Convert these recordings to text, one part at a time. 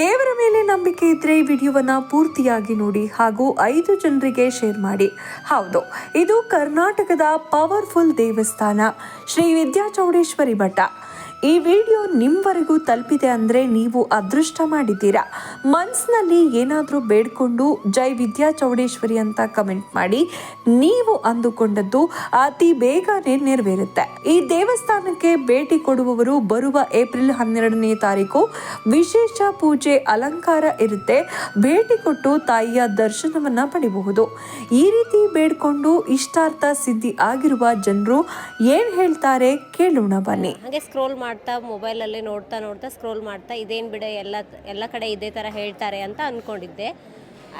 ದೇವರ ಮೇಲೆ ನಂಬಿಕೆ ಇದ್ರೆ ಈ ವಿಡಿಯೋವನ್ನ ಪೂರ್ತಿಯಾಗಿ ನೋಡಿ ಹಾಗೂ ಐದು ಜನರಿಗೆ ಶೇರ್ ಮಾಡಿ. ಹೌದು, ಇದು ಕರ್ನಾಟಕದ ಪವರ್ಫುಲ್ ದೇವಸ್ಥಾನ, ಶ್ರೀ ವಿದ್ಯಾಚೌಡೇಶ್ವರಿ ಮಠ. ಈ ವಿಡಿಯೋ ನಿಮ್ಮವರೆಗೂ ತಲುಪಿದೆ ಅಂದರೆ ನೀವು ಅದೃಷ್ಟ ಮಾಡಿದ್ದೀರಾ? ಮನ್ಸ್ನಲ್ಲಿ ಏನಾದರೂ ಬೇಡ್ಕೊಂಡು ಜೈ ವಿದ್ಯಾ ಚೌಡೇಶ್ವರಿ ಅಂತ ಕಮೆಂಟ್ ಮಾಡಿ. ನೀವು ಅಂದುಕೊಂಡದ್ದು ಅತಿ ಬೇಗನೆ ನೆರವೇರುತ್ತೆ. ಈ ದೇವಸ್ಥಾನಕ್ಕೆ ಭೇಟಿ ಕೊಡುವವರು ಬರುವ ಏಪ್ರಿಲ್ ಹನ್ನೆರಡನೇ ತಾರೀಕು. ವಿಶೇಷ ಪೂಜೆ ಅಲಂಕಾರ ಇರುತ್ತೆ. ಭೇಟಿ ಕೊಟ್ಟು ತಾಯಿಯ ದರ್ಶನವನ್ನ ಪಡಿಬಹುದು. ಈ ರೀತಿ ಬೇಡ್ಕೊಂಡು ಇಷ್ಟಾರ್ಥ ಸಿದ್ಧಿ ಆಗಿರುವ ಜನರು ಏನ್ ಹೇಳ್ತಾರೆ ಕೇಳೋಣ ಬನ್ನಿ. ಹಾಗೆ ಸ್ಕ್ರೋಲ್ ಮಾಡ್ತಾ, ಮೊಬೈಲಲ್ಲೇ ನೋಡ್ತಾ ನೋಡ್ತಾ ಸ್ಕ್ರೋಲ್ ಮಾಡ್ತಾ, ಇದೇನು ಬಿಡ, ಎಲ್ಲ ಎಲ್ಲ ಕಡೆ ಇದೇ ಥರ ಹೇಳ್ತಾರೆ ಅಂತ ಅಂದ್ಕೊಂಡಿದ್ದೆ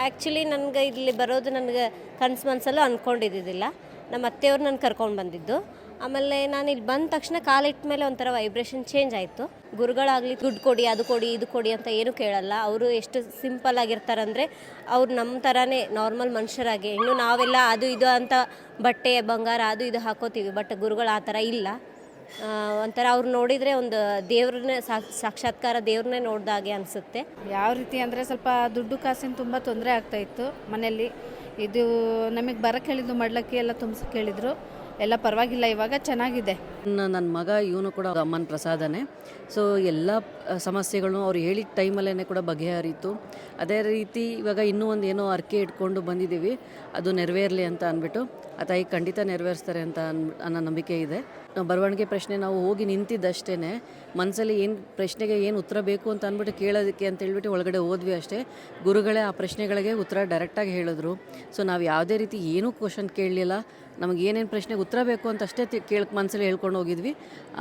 ಆ್ಯಕ್ಚುಲಿ ನನಗೆ ಇಲ್ಲಿ ಬರೋದು ನನಗೆ ಕನ್ಸು ಮನಸ್ಸಲ್ಲೂ ಅಂದ್ಕೊಂಡಿದ್ದಿದ್ದಿಲ್ಲ ನಮ್ಮ ಅತ್ತೆಯವ್ರು ನಾನು ಕರ್ಕೊಂಡು ಬಂದಿದ್ದು. ಆಮೇಲೆ ನಾನು ಇಲ್ಲಿ ಬಂದ ತಕ್ಷಣ ಕಾಲಿಟ್ಟ ಮೇಲೆ ಒಂಥರ ವೈಬ್ರೇಷನ್ ಚೇಂಜ್ ಆಯಿತು. ಗುರುಗಳಾಗಲಿ, ದುಡ್ಡು ಕೊಡಿ, ಅದು ಕೊಡಿ, ಇದು ಕೊಡಿ ಅಂತ ಏನು ಕೇಳಲ್ಲ. ಅವರು ಎಷ್ಟು ಸಿಂಪಲ್ ಆಗಿರ್ತಾರಂದರೆ ಅವ್ರು ನಮ್ಮ ಥರನೇ ನಾರ್ಮಲ್ ಮನುಷ್ಯರಾಗಿ, ಇನ್ನು ನಾವೆಲ್ಲ ಅದು ಇದು ಅಂತ ಬಟ್ಟೆ, ಬಂಗಾರ, ಅದು ಇದು ಹಾಕೋತೀವಿ. ಬಟ್ ಗುರುಗಳು ಆ ಥರ ಇಲ್ಲ. ಒಂಥರ ಅವ್ರು ನೋಡಿದರೆ ಒಂದು ದೇವ್ರನ್ನೇ ಸಾಕ್ಷಾತ್ಕಾರ ದೇವ್ರನ್ನೇ ನೋಡ್ದಾಗೆ ಅನಿಸುತ್ತೆ. ಯಾವ ರೀತಿ ಅಂದರೆ ಸ್ವಲ್ಪ ದುಡ್ಡು ಕಾಸಿನ ತುಂಬ ತೊಂದರೆ ಆಗ್ತಾಯಿತ್ತು ಮನೆಯಲ್ಲಿ. ಇದು ನಮಗೆ ಬರಕ್ಕೆ ಹೇಳಿದ್ದು ಮಾಡ್ಲಕ್ಕೆ ಎಲ್ಲ ತುಂಬಿಸಕ್ಕೆ ಕೇಳಿದರು. ಎಲ್ಲ ಪರವಾಗಿಲ್ಲ ಇವಾಗ ಚೆನ್ನಾಗಿದೆ. ನನ್ನ ಮಗ ಇವನು ಕೂಡ ಅಮ್ಮನ ಪ್ರಸಾದನೇ. ಸೊ ಎಲ್ಲ ಸಮಸ್ಯೆಗಳನ್ನು ಸಮಸ್ಯೆಗಳು ಅವ್ರು ಹೇಳಿದ ಟೈಮಲ್ಲೇ ಕೂಡ ಬಗೆಹರಿತು. ಅದೇ ರೀತಿ ಇವಾಗ ಇನ್ನೂ ಒಂದು ಏನೋ ಅರ್ಕೆ ಇಟ್ಕೊಂಡು ಬಂದಿದ್ದೀವಿ. ಅದು ನೆರವೇರಲಿ ಅಂತ ಅಂದ್ಬಿಟ್ಟು ಆ ತಾಯಿ ಖಂಡಿತ ನೆರವೇರಿಸ್ತಾರೆ ಅಂತ ಅನ್ ಅನ್ನೋ ನಂಬಿಕೆ ಇದೆ. ಬರವಣಿಗೆ ಪ್ರಶ್ನೆ ನಾವು ಹೋಗಿ ನಿಂತಿದ್ದಷ್ಟೇ ಮನಸ್ಸಲ್ಲಿ ಏನು ಪ್ರಶ್ನೆಗೆ ಏನು ಉತ್ತರ ಬೇಕು ಅಂತ ಅಂದ್ಬಿಟ್ಟು ಕೇಳೋದಕ್ಕೆ ಅಂತ ಹೇಳ್ಬಿಟ್ಟು ಒಳಗಡೆ ಹೋದ್ವಿ ಅಷ್ಟೇ. ಗುರುಗಳೇ ಆ ಪ್ರಶ್ನೆಗಳಿಗೆ ಉತ್ತರ ಡೈರೆಕ್ಟಾಗಿ ಹೇಳಿದ್ರು. ಸೊ ನಾವು ಯಾವುದೇ ರೀತಿ ಏನೂ ಕ್ವಶನ್ ಕೇಳಲಿಲ್ಲ. ನಮಗೆ ಏನೇನು ಪ್ರಶ್ನೆಗೆ ಉತ್ತರ ಬೇಕು ಅಂತ ಅಷ್ಟೇ ಕೇಳಕ್ಕೆ ಕೇಳ್ ಮನಸ್ಸಲ್ಲಿ ಹೇಳ್ಕೊಂಡು ಹೋಗಿದ್ವಿ.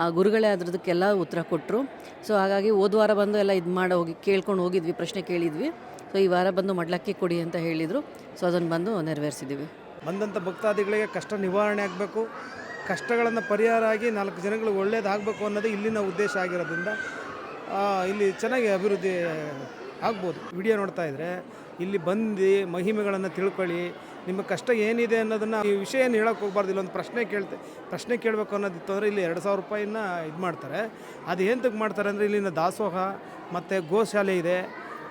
ಆ ಗುರುಗಳೇ ಅದ್ರದಕ್ಕೆಲ್ಲ ಉತ್ತರ ಕೊಟ್ಟರು ಸೊ ಹಾಗಾಗಿ ಹೋದ ವಾರ ಬಂದು ಎಲ್ಲ ಇದು ಮಾಡಿ ಹೋಗಿ, ಕೇಳ್ಕೊಂಡು ಹೋಗಿದ್ವಿ, ಪ್ರಶ್ನೆ ಕೇಳಿದ್ವಿ. ಸೊ ಈ ವಾರ ಬಂದು ಮಡ್ಲಕ್ಕಿ ಕೊಡಿ ಅಂತ ಹೇಳಿದರು. ಸೊ ಅದನ್ನು ಬಂದು ನೆರವೇರಿಸಿದ್ದೀವಿ ಬಂದಂಥ ಭಕ್ತಾದಿಗಳಿಗೆ ಕಷ್ಟ ನಿವಾರಣೆ ಆಗಬೇಕು. ಕಷ್ಟಗಳನ್ನು ಪರಿಹಾರ ಆಗಿ ನಾಲ್ಕು ಜನಗಳಿಗೆ ಒಳ್ಳೇದಾಗಬೇಕು ಅನ್ನೋದು ಇಲ್ಲಿನ ಉದ್ದೇಶ ಆಗಿರೋದ್ರಿಂದ ಇಲ್ಲಿ ಚೆನ್ನಾಗಿ ಅಭಿವೃದ್ಧಿ ಆಗ್ಬೋದು. ವಿಡಿಯೋ ನೋಡ್ತಾ ಇದ್ದರೆ ಇಲ್ಲಿ ಬಂದು ಮಹಿಮೆಗಳನ್ನು ತಿಳ್ಕೊಳ್ಳಿ. ನಿಮ್ಮ ಕಷ್ಟ ಏನಿದೆ ಅನ್ನೋದನ್ನು ಈ ವಿಷಯ ಏನು ಹೇಳೋಕೆ ಹೋಗ್ಬಾರ್ದು. ಇಲ್ಲೊಂದು ಪ್ರಶ್ನೆ ಕೇಳ್ತೆ, ಪ್ರಶ್ನೆ ಕೇಳಬೇಕು ಅನ್ನೋದಿತ್ತು ಅಂದರೆ ಇಲ್ಲಿ ಎರಡು ಸಾವಿರ ರೂಪಾಯಿನ ಇದು ಮಾಡ್ತಾರೆ ಅದು ಏನಕ್ಕೆ ಮಾಡ್ತಾರೆ ಅಂದರೆ ಇಲ್ಲಿನ ದಾಸೋಹ ಮತ್ತು ಗೋಶಾಲೆ ಇದೆ.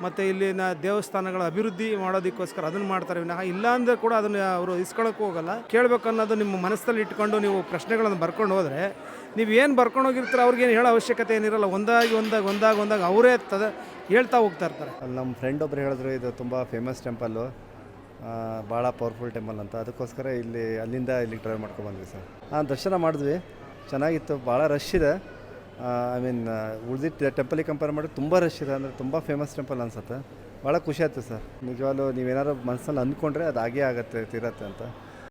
ಮತ್ತು ಇಲ್ಲಿನ ದೇವಸ್ಥಾನಗಳ ಅಭಿವೃದ್ಧಿ ಮಾಡೋದಕ್ಕೋಸ್ಕರ ಅದನ್ನು ಮಾಡ್ತಾರೆ ವಿನಃ. ಇಲ್ಲಾಂದ್ರೆ ಕೂಡ ಅದನ್ನು ಅವರು ಇಸ್ಕೊಳ್ಳೋಕ್ಕೂ ಹೋಗಲ್ಲ. ಕೇಳಬೇಕನ್ನೋದು ನಿಮ್ಮ ಮನಸ್ಸಲ್ಲಿ ಇಟ್ಕೊಂಡು ನೀವು ಪ್ರಶ್ನೆಗಳನ್ನು ಬರ್ಕೊಂಡು ಹೋದರೆ, ನೀವು ಏನು ಬರ್ಕೊಂಡು ಹೋಗಿರ್ತೀರ ಅವ್ರಿಗೇನು ಹೇಳೋ ಅವಶ್ಯಕತೆ ಏನಿರಲ್ಲ, ಒಂದಾಗಿ ಒಂದಾಗಿ ಒಂದಾಗ ಒಂದಾಗ ಅವರೇ ತದ ಹೇಳ್ತಾ ಹೋಗ್ತಾ ಇರ್ತಾರೆ. ಅಲ್ಲಿ ನಮ್ಮ ಫ್ರೆಂಡ್ ಒಬ್ರು ಹೇಳಿದ್ರು, ಇದು ತುಂಬ ಫೇಮಸ್ ಟೆಂಪಲ್ಲು ಭಾಳ ಪವರ್ಫುಲ್ ಟೆಂಪಲ್ ಅಂತ. ಅದಕ್ಕೋಸ್ಕರ ಇಲ್ಲಿ ಅಲ್ಲಿಂದ ಇಲ್ಲಿಗೆ ಟ್ರೈ ಮಾಡ್ಕೊಂಡು ಬಂದ್ವಿ ಸರ್. ಹಾಂ ದರ್ಶನ ಮಾಡಿದ್ವಿ. ಚೆನ್ನಾಗಿತ್ತು ಭಾಳ ರಶ್ ಇದೆ. ಐ ಮೀನ್ ಉಳಿದಿಟ್ಟು ಟೆಂಪಲಿಗೆ ಕಂಪೇರ್ ಮಾಡಿದ್ರೆ ತುಂಬ ರಶ್ ಇದೆ, ಅಂದರೆ ತುಂಬ ಫೇಮಸ್ ಟೆಂಪಲ್ ಅನ್ಸುತ್ತೆ. ಭಾಳ ಖುಷಿ ಆಯ್ತು ಸರ್. ನಿಜವಾಗ್ಲೂ ನೀವೇನಾದ್ರು ಮನಸ್ಸಲ್ಲಿ ಅಂದ್ಕೊಂಡ್ರೆ ಅದು ಆಗೇ ಆಗುತ್ತೆ ತೀರತ್ತೆ ಅಂತ.